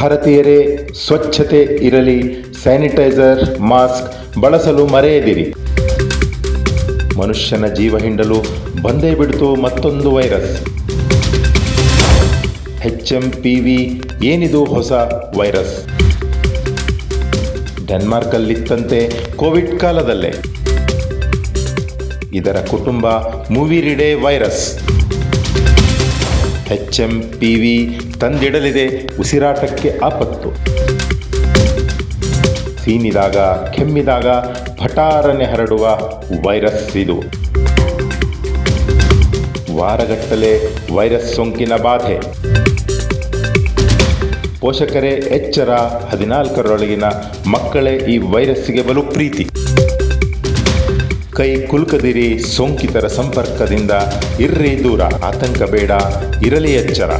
ಭಾರತೀಯರೇ, ಸ್ವಚ್ಛತೆ ಇರಲಿ, sanitiser, mask ಬಳಸಲು ಮರೆಯದಿರಿ. ಮನುಷ್ಯನ ಜೀವ ಹಿಂಡಲು ಬಂದೇ ಬಿಡ್ತು ಮತ್ತೊಂದು virus. H M P V ಏನಿದು ಹೊಸ ವೈರಸ್? ಡೆನ್ಮಾರ್ಕಲ್ಲಿತ್ತಂತೆ ಕೋವಿಡ್ ಕಾಲದಲ್ಲೇ. ಇದರ ಕುಟುಂಬ ಮೂವಿರಿಡೆ virus. H M P V ತಂದಿಡಲಿದೆ. ಉಸಿರಾಟಕ್ಕೆ ಆಪತ್ತು. ಸೀನಿದಾಗ, ಕೆಮ್ಮಿದಾಗ ಭಟಾರನೆ ಹರಡುವ ವೈರಸ್ ಇದು. ವಾರಗಟ್ಟಲೆ ವೈರಸ್ ಸೋಂಕಿನ ಬಾಧೆ. ಪೋಷಕರೇ, ಎಚ್ಚರ ಹದಿನಾಲ್ಕರೊಳಗಿನ ಮಕ್ಕಳೇ ಈ ವೈರಸ್ಸಿಗೆ ಬಲು ಪ್ರೀತಿ. ಕೈ ಕುಲುಕದಿರಿ ಸೋಂಕಿತರ ಸಂಪರ್ಕದಿಂದ ಇರ್ರಿ ದೂರ. ಆತಂಕ ಬೇಡ ಇರಲಿ ಎಚ್ಚರ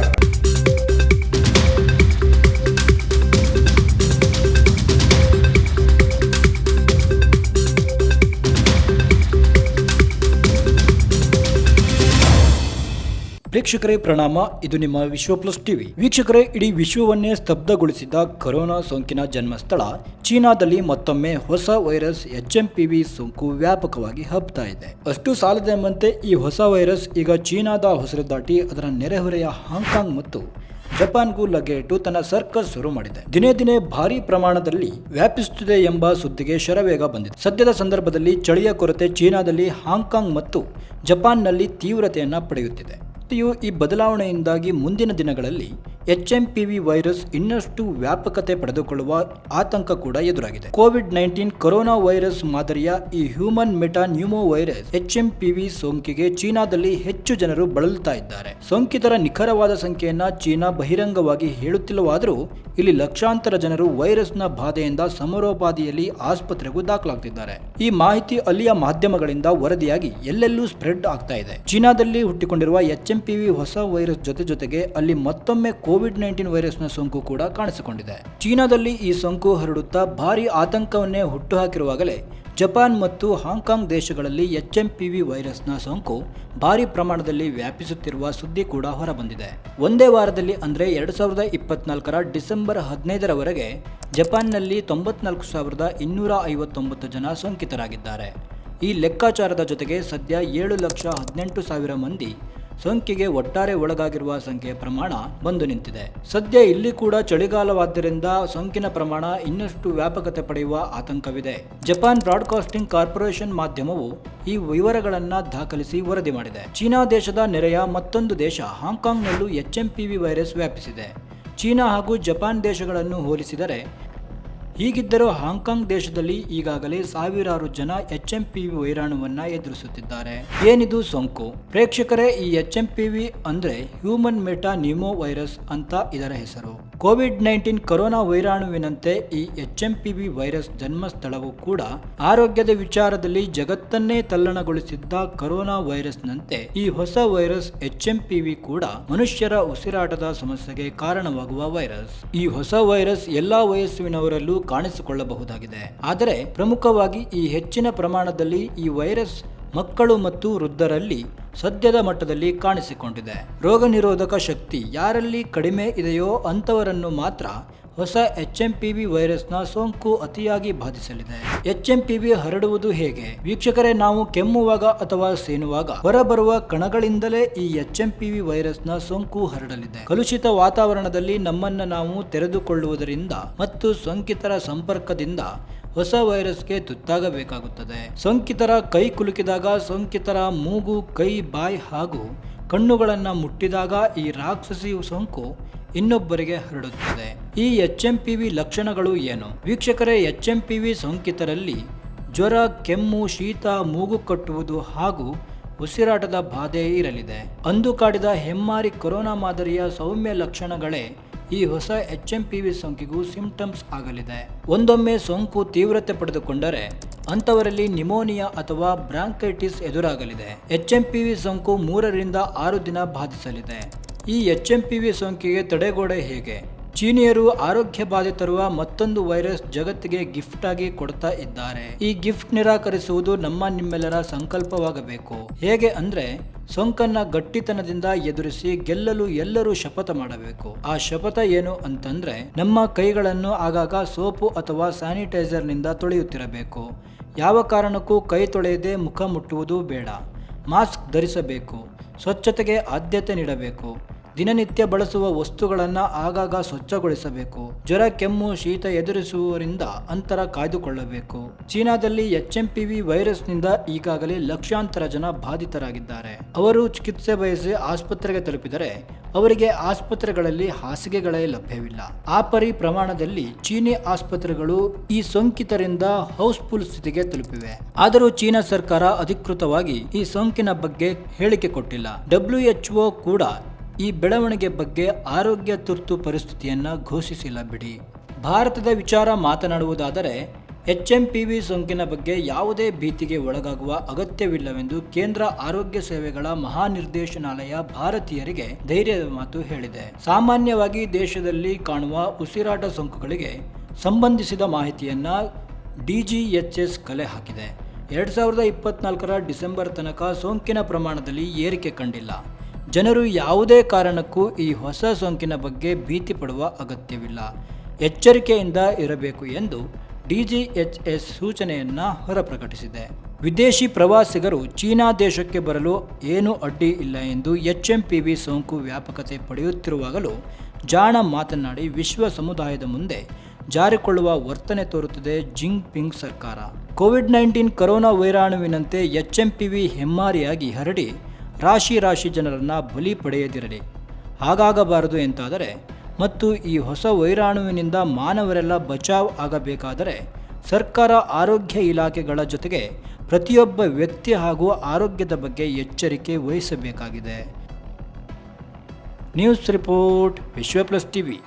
ಪ್ರೇಕ್ಷಕರೇ ಪ್ರಣಾಮ, ಇದು ನಿಮ್ಮ ವಿಶ್ವ ಪ್ಲಸ್ ಟಿವಿ. ವೀಕ್ಷಕರೇ, ಇಡೀ ವಿಶ್ವವನ್ನೇ ಸ್ತಬ್ಧಗೊಳಿಸಿದ ಕೊರೋನಾ ಸೋಂಕಿನ ಜನ್ಮಸ್ಥಳ, ಚೀನಾದಲ್ಲಿ ಮತ್ತೊಮ್ಮೆ ಹೊಸ virus H M P V ಸೋಂಕು ವ್ಯಾಪಕವಾಗಿ ಹಬ್ತಾ ಇದೆ. ಅಷ್ಟು ಸಾಲದೆಂಬಂತೆ ಈ ಹೊಸ ವೈರಸ್ ಈಗ ಚೀನಾದ ಹೊಸರು ದಾಟಿ ಅದರ ನೆರೆಹೊರೆಯ ಹಾಂಗ್ಕಾಂಗ್ ಮತ್ತು ಜಪಾನ್ಗೂ ಲಗ್ಗೆಯಿಟ್ಟು ತನ್ನ ಸರ್ಕಸ್ ಶುರು ಮಾಡಿದೆ. ದಿನೇ ದಿನೇ ಭಾರಿ ಪ್ರಮಾಣದಲ್ಲಿ ವ್ಯಾಪಿಸುತ್ತಿದೆ ಎಂಬ ಸುದ್ದಿಗೆ ಶರವೇಗ ಬಂದಿದೆ. ಸದ್ಯದ ಸಂದರ್ಭದಲ್ಲಿ ಚಳಿಯ ಕೊರತೆ ಚೀನಾದಲ್ಲಿ ಹಾಂಗ್ಕಾಂಗ್ ಮತ್ತು ಜಪಾನ್ನಲ್ಲಿ ತೀವ್ರತೆಯನ್ನು ಪಡೆಯುತ್ತಿದೆ. ಈ ಬದಲಾವಣೆಯಿಂದಾಗಿ ಮುಂದಿನ ದಿನಗಳಲ್ಲಿ H M P V virus ಇನ್ನಷ್ಟು ವ್ಯಾಪಕತೆ ಪಡೆದುಕೊಳ್ಳುವ ಆತಂಕ ಕೂಡ ಎದುರಾಗಿದೆ. ಕೋವಿಡ್ ನೈನ್ಟೀನ್ ಕೊರೋನಾ ವೈರಸ್ ಮಾದರಿಯ ಈ human meta pneumo virus H M P V ಸೋಂಕಿಗೆ ಚೀನಾದಲ್ಲಿ ಹೆಚ್ಚು ಜನರು ಬಳಲುತ್ತಾ ಇದ್ದಾರೆ. ಸೋಂಕಿತರ ನಿಖರವಾದ ಸಂಖ್ಯೆಯನ್ನ ಚೀನಾ ಬಹಿರಂಗವಾಗಿ ಹೇಳುತ್ತಿಲ್ಲವಾದರೂ ಇಲ್ಲಿ ಲಕ್ಷಾಂತರ ಜನರು ವೈರಸ್ನ ಬಾಧೆಯಿಂದ ಸಮರೋಪಾದಿಯಲ್ಲಿ ಆಸ್ಪತ್ರೆಗೂ ದಾಖಲಾಗ್ತಿದ್ದಾರೆ. ಈ ಮಾಹಿತಿ ಅಲ್ಲಿಯ ಮಾಧ್ಯಮಗಳಿಂದ ವರದಿಯಾಗಿ ಎಲ್ಲೆಲ್ಲೂ ಸ್ಪ್ರೆಡ್ ಆಗ್ತಾ ಇದೆ. ಚೀನಾದಲ್ಲಿ ಹುಟ್ಟಿಕೊಂಡಿರುವ ಎಚ್ ಎಂ ಪಿ ವಿ ಹೊಸ ವೈರಸ್ ಜೊತೆ ಜೊತೆಗೆ ಅಲ್ಲಿ ಮತ್ತೊಮ್ಮೆ ಕೋವಿಡ್ ನೈನ್ಟೀನ್ ವೈರಸ್ನ ಸೋಂಕು ಕೂಡ ಕಾಣಿಸಿಕೊಂಡಿದೆ. ಚೀನಾದಲ್ಲಿ ಈ ಸೋಂಕು ಹರಡುತ್ತಾ ಭಾರಿ ಆತಂಕವನ್ನೇ ಹುಟ್ಟುಹಾಕಿರುವಾಗಲೇ ಜಪಾನ್ ಮತ್ತು ಹಾಂಗ್ಕಾಂಗ್ ದೇಶಗಳಲ್ಲಿ ಎಚ್ ಎಂ ಪಿ ವಿ ವೈರಸ್ನ ಸೋಂಕು ಭಾರಿ ಪ್ರಮಾಣದಲ್ಲಿ ವ್ಯಾಪಿಸುತ್ತಿರುವ ಸುದ್ದಿ ಕೂಡ ಹೊರಬಂದಿದೆ. ಒಂದೇ ವಾರದಲ್ಲಿ ಅಂದರೆ ಎರಡು ಸಾವಿರದ ಇಪ್ಪತ್ನಾಲ್ಕರ ಡಿಸೆಂಬರ್ ಹದಿನೈದರವರೆಗೆ ಜಪಾನ್ನಲ್ಲಿ ತೊಂಬತ್ನಾಲ್ಕು ಸಾವಿರದ ಇನ್ನೂರ ಐವತ್ತೊಂಬತ್ತು ಜನ ಸೋಂಕಿತರಾಗಿದ್ದಾರೆ. ಈ ಲೆಕ್ಕಾಚಾರದ ಜೊತೆಗೆ ಸದ್ಯ ಏಳು ಲಕ್ಷ ಹದಿನೆಂಟು ಸಾವಿರ ಮಂದಿ ಸೋಂಕಿಗೆ ಒಟ್ಟಾರೆ ಒಳಗಾಗಿರುವ ಸಂಖ್ಯೆಯ ಪ್ರಮಾಣ ಬಂದು ನಿಂತಿದೆ. ಸದ್ಯ ಇಲ್ಲಿ ಕೂಡ ಚಳಿಗಾಲವಾದ್ದರಿಂದ ಸೋಂಕಿನ ಪ್ರಮಾಣ ಇನ್ನಷ್ಟು ವ್ಯಾಪಕತೆ ಪಡೆಯುವ ಆತಂಕವಿದೆ. ಜಪಾನ್ ಬ್ರಾಡ್ಕಾಸ್ಟಿಂಗ್ ಕಾರ್ಪೊರೇಷನ್ ಮಾಧ್ಯಮವು ಈ ವಿವರಗಳನ್ನು ದಾಖಲಿಸಿ ವರದಿ ಮಾಡಿದೆ. ಚೀನಾ ದೇಶದ ನೆರೆಯ ಮತ್ತೊಂದು ದೇಶ ಹಾಂಗ್ಕಾಂಗ್ನಲ್ಲೂ ಎಚ್ಎಂಪಿವಿ ವೈರಸ್ ವ್ಯಾಪಿಸಿದೆ. ಚೀನಾ ಹಾಗೂ ಜಪಾನ್ ದೇಶಗಳನ್ನು ಹೋಲಿಸಿದರೆ ಹೀಗಿದ್ದರೂ ಹಾಂಗ್ಕಾಂಗ್ ದೇಶದಲ್ಲಿ ಈಗಾಗಲೇ ಸಾವಿರಾರು ಜನ ಎಚ್ ಎಂ ಪಿ ವಿ ವೈರಾಣುವನ್ನ ಎದುರಿಸುತ್ತಿದ್ದಾರೆ. ಏನಿದು ಸೋಂಕು? ಪ್ರೇಕ್ಷಕರೇ, ಈ ಎಚ್ ಎಂ ಪಿ ವಿ ಅಂದ್ರೆ ಹ್ಯೂಮನ್ ಮೆಟಾ ನ್ಯೂಮೋ ವೈರಸ್ ಅಂತ ಇದರ ಹೆಸರು. ಕೋವಿಡ್ ನೈನ್ಟೀನ್ ಕೊರೋನಾ ವೈರಾಣುವಿನಂತೆ ಈ H M P V virus ಜನ್ಮಸ್ಥಳವು ಕೂಡ ಆರೋಗ್ಯದ ವಿಚಾರದಲ್ಲಿ ಜಗತ್ತನ್ನೇ ತಲ್ಲಣಗೊಳಿಸಿದ್ದ ಕೊರೋನಾ ವೈರಸ್ನಂತೆ ಈ ಹೊಸ virus H M P V ಕೂಡ ಮನುಷ್ಯರ ಉಸಿರಾಟದ ಸಮಸ್ಯೆಗೆ ಕಾರಣವಾಗುವ ವೈರಸ್. ಈ ಹೊಸ ವೈರಸ್ ಎಲ್ಲಾ ವಯಸ್ಸಿನವರಲ್ಲೂ ಕಾಣಿಸಿಕೊಳ್ಳಬಹುದಾಗಿದೆ. ಆದರೆ ಪ್ರಮುಖವಾಗಿ ಈ ಹೆಚ್ಚಿನ ಪ್ರಮಾಣದಲ್ಲಿ ಈ ವೈರಸ್ ಮಕ್ಕಳು ಮತ್ತು ವೃದ್ಧರಲ್ಲಿ ಸದ್ಯದ ಮಟ್ಟದಲ್ಲಿ ಕಾಣಿಸಿಕೊಂಡಿದೆ. ರೋಗ ನಿರೋಧಕ ಶಕ್ತಿ ಯಾರಲ್ಲಿ ಕಡಿಮೆ ಇದೆಯೋ ಅಂಥವರನ್ನು ಮಾತ್ರ ಹೊಸ ಎಚ್ ಎಂ ಪಿ ವಿ ವೈರಸ್ನ ಸೋಂಕು ಅತಿಯಾಗಿ ಬಾಧಿಸಲಿದೆ. ಎಚ್ ಎಂ ಪಿ ವಿ ಹರಡುವುದು ಹೇಗೆ? ವೀಕ್ಷಕರೇ, ನಾವು ಕೆಮ್ಮುವಾಗ ಅಥವಾ ಸೇನುವಾಗ ಹೊರಬರುವ ಕಣಗಳಿಂದಲೇ ಈ ಎಚ್ ಎಂ ಪಿ ವಿ ವೈರಸ್ನ ಸೋಂಕು ಹರಡಲಿದೆ. ಕಲುಷಿತ ವಾತಾವರಣದಲ್ಲಿ ನಮ್ಮನ್ನು ನಾವು ತೆರೆದುಕೊಳ್ಳುವುದರಿಂದ ಮತ್ತು ಸೋಂಕಿತರ ಸಂಪರ್ಕದಿಂದ ಹೊಸ ವೈರಸ್ಗೆ ತುತ್ತಾಗಬೇಕಾಗುತ್ತದೆ. ಸೋಂಕಿತರ ಕೈ ಕುಲುಕಿದಾಗ ಸೋಂಕಿತರ ಮೂಗು, ಕೈ, ಬಾಯಿ ಹಾಗೂ ಕಣ್ಣುಗಳನ್ನು ಮುಟ್ಟಿದಾಗ ಈ ರಾಕ್ಷಸಿ ಸೋಂಕು ಇನ್ನೊಬ್ಬರಿಗೆ ಹರಡುತ್ತದೆ. ಈ ಎಚ್ ಎಂ ಪಿ ವಿ ಲಕ್ಷಣಗಳು ಏನು? ವೀಕ್ಷಕರೇ ಎಚ್ ಎಂ ಪಿ ವಿ ಸೋಂಕಿತರಲ್ಲಿ ಜ್ವರ, ಕೆಮ್ಮು, ಶೀತ, ಮೂಗು ಕಟ್ಟುವುದು ಹಾಗೂ ಉಸಿರಾಟದ ಬಾಧೆ ಇರಲಿದೆ. ಅಂದು ಕಾಡಿದ ಹೆಮ್ಮಾರಿ ಕೊರೋನಾ ಮಾದರಿಯ ಸೌಮ್ಯ ಲಕ್ಷಣಗಳೇ ಈ ಹೊಸ ಎಚ್ ಎಂ ಪಿ ವಿ ಸೋಂಕಿಗೂ ಸಿಂಪ್ಟಮ್ಸ್ ಆಗಲಿದೆ. ಒಂದೊಮ್ಮೆ ಸೋಂಕು ತೀವ್ರತೆ ಪಡೆದುಕೊಂಡರೆ ಅಂಥವರಲ್ಲಿ ನಿಮೋನಿಯಾ ಅಥವಾ ಬ್ರಾಂಕೈಟಿಸ್ ಎದುರಾಗಲಿದೆ. ಎಚ್ ಎಂ ಪಿ ವಿ ಸೋಂಕು ಮೂರರಿಂದ ಆರು ದಿನ ಬಾಧಿಸಲಿದೆ. ಈ ಎಚ್ ಎಂ ಪಿ ವಿ ಸೋಂಕಿಗೆ ತಡೆಗೋಡೆ ಹೇಗೆ? ಚೀನಿಯರು ಆರೋಗ್ಯ ಬಾಧೆ ತರುವ ಮತ್ತೊಂದು ವೈರಸ್ ಜಗತ್ತಿಗೆ ಗಿಫ್ಟ್ ಆಗಿ ಕೊಡ್ತಾ ಇದ್ದಾರೆ. ಈ ಗಿಫ್ಟ್ ನಿರಾಕರಿಸುವುದು ನಮ್ಮ ನಿಮ್ಮೆಲ್ಲರ ಸಂಕಲ್ಪವಾಗಬೇಕು. ಹೇಗೆ ಅಂದ್ರೆ, ಸೋಂಕನ್ನ ಗಟ್ಟಿತನದಿಂದ ಎದುರಿಸಿ ಗೆಲ್ಲಲು ಎಲ್ಲರೂ ಶಪಥ ಮಾಡಬೇಕು. ಆ ಶಪಥ ಏನು ಅಂತಂದ್ರೆ, ನಮ್ಮ ಕೈಗಳನ್ನು ಆಗಾಗ ಸೋಪು ಅಥವಾ ಸ್ಯಾನಿಟೈಸರ್ನಿಂದ ತೊಳೆಯುತ್ತಿರಬೇಕು. ಯಾವ ಕಾರಣಕ್ಕೂ ಕೈ ತೊಳೆಯದೆ ಮುಖ ಮುಟ್ಟುವುದು ಬೇಡ. ಮಾಸ್ಕ್ ಧರಿಸಬೇಕು. ಸ್ವಚ್ಛತೆಗೆ ಆದ್ಯತೆ ನೀಡಬೇಕು. ದಿನನಿತ್ಯ ಬಳಸುವ ವಸ್ತುಗಳನ್ನು ಆಗಾಗ ಸ್ವಚ್ಛಗೊಳಿಸಬೇಕು. ಜ್ವರ, ಕೆಮ್ಮು, ಶೀತ ಎದುರಿಸುವವರಿಂದ ಅಂತರ ಕಾಯ್ದುಕೊಳ್ಳಬೇಕು. ಚೀನಾದಲ್ಲಿ ಎಚ್ಎಂಪಿವಿ ವೈರಸ್ನಿಂದ ಈಗಾಗಲೇ ಲಕ್ಷಾಂತರ ಜನ ಬಾಧಿತರಾಗಿದ್ದಾರೆ. ಅವರು ಚಿಕಿತ್ಸೆ ಬಯಸಿ ಆಸ್ಪತ್ರೆಗೆ ತಲುಪಿದರೆ ಅವರಿಗೆ ಆಸ್ಪತ್ರೆಗಳಲ್ಲಿ ಹಾಸಿಗೆಗಳೇ ಲಭ್ಯವಿಲ್ಲ. ಆ ಪರಿ ಪ್ರಮಾಣದಲ್ಲಿ ಚೀನಿ ಆಸ್ಪತ್ರೆಗಳು ಈ ಸೋಂಕಿತರಿಂದ ಹೌಸ್ಫುಲ್ ಸ್ಥಿತಿಗೆ ತಲುಪಿವೆ. ಆದರೂ ಚೀನಾ ಸರ್ಕಾರ ಅಧಿಕೃತವಾಗಿ ಈ ಸೋಂಕಿನ ಬಗ್ಗೆ ಹೇಳಿಕೆ ಕೊಟ್ಟಿಲ್ಲ. ಡಬ್ಲ್ಯೂಎಚ್ಒ ಕೂಡ ಈ ಬೆಳವಣಿಗೆ ಬಗ್ಗೆ ಆರೋಗ್ಯ ತುರ್ತು ಪರಿಸ್ಥಿತಿಯನ್ನು ಘೋಷಿಸಿಲ್ಲ ಬಿಡಿ ಭಾರತದ ವಿಚಾರ ಮಾತನಾಡುವುದಾದರೆ ಎಚ್ ಎಂ ಪಿ ವಿ ಸೋಂಕಿನ ಬಗ್ಗೆ ಯಾವುದೇ ಭೀತಿಗೆ ಒಳಗಾಗುವ ಅಗತ್ಯವಿಲ್ಲವೆಂದು ಕೇಂದ್ರ ಆರೋಗ್ಯ ಸೇವೆಗಳ ಮಹಾನಿರ್ದೇಶನಾಲಯ ಭಾರತೀಯರಿಗೆ ಧೈರ್ಯದ ಮಾತು ಹೇಳಿದೆ. ಸಾಮಾನ್ಯವಾಗಿ ದೇಶದಲ್ಲಿ ಕಾಣುವ ಉಸಿರಾಟ ಸೋಂಕುಗಳಿಗೆ ಸಂಬಂಧಿಸಿದ ಮಾಹಿತಿಯನ್ನ ಡಿಜಿಎಚ್ಎಸ್ ಕಲೆ ಹಾಕಿದೆ. ಎರಡ್ ಸಾವಿರದ ಇಪ್ಪತ್ನಾಲ್ಕರ ಡಿಸೆಂಬರ್ ತನಕ ಸೋಂಕಿನ ಪ್ರಮಾಣದಲ್ಲಿ ಏರಿಕೆ ಕಂಡಿಲ್ಲ. ಜನರು ಯಾವುದೇ ಕಾರಣಕ್ಕೂ ಈ ಹೊಸ ಸೋಂಕಿನ ಬಗ್ಗೆ ಭೀತಿ ಪಡುವ ಅಗತ್ಯವಿಲ್ಲ. ಎಚ್ಚರಿಕೆಯಿಂದ ಇರಬೇಕು ಎಂದು ಡಿಜಿಎಚ್ಎಸ್ ಸೂಚನೆಯನ್ನು ಹೊರಪ್ರಕಟಿಸಿದೆ. ವಿದೇಶಿ ಪ್ರವಾಸಿಗರು ಚೀನಾ ದೇಶಕ್ಕೆ ಬರಲು ಏನೂ ಅಡ್ಡಿ ಇಲ್ಲ ಎಂದು ಎಚ್ಎಂಪಿವಿ ಸೋಂಕು ವ್ಯಾಪಕತೆ ಪಡೆಯುತ್ತಿರುವಾಗಲೂ ಜಾಣ ಮಾತನಾಡಿ ವಿಶ್ವ ಸಮುದಾಯದ ಮುಂದೆ ಜಾರಿಕೊಳ್ಳುವ ವರ್ತನೆ ತೋರುತ್ತದೆ ಜಿಂಗ್ ಪಿಂಗ್ ಸರ್ಕಾರ. ಕೋವಿಡ್ ನೈನ್ಟೀನ್ ಕರೋನಾ ವೈರಾಣುವಿನಂತೆ ಎಚ್ಎಂಪಿವಿ ಹೆಮ್ಮಾರಿಯಾಗಿ ಹರಡಿ ರಾಶಿ ರಾಶಿ ಜನರನ್ನು ಬಲಿ ಪಡೆಯದಿರಲಿ. ಹಾಗಾಗಬಾರದು ಎಂತಾದರೆ, ಮತ್ತು ಈ ಹೊಸ ವೈರಾಣುವಿನಿಂದ ಮಾನವರೆಲ್ಲ ಬಚಾವ್ ಆಗಬೇಕಾದರೆ, ಸರ್ಕಾರ ಆರೋಗ್ಯ ಇಲಾಖೆಗಳ ಜೊತೆಗೆ ಪ್ರತಿಯೊಬ್ಬ ವ್ಯಕ್ತಿ ಹಾಗೂ ಆರೋಗ್ಯದ ಬಗ್ಗೆ ಎಚ್ಚರಿಕೆ ವಹಿಸಬೇಕಾಗಿದೆ. News report, Vishwa plus TV.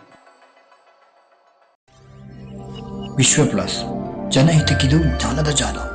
Vishwa plus, ಜನಹಿತಕ್ಕಿದು ಜ್ಞಾನದ ಜಾಲ.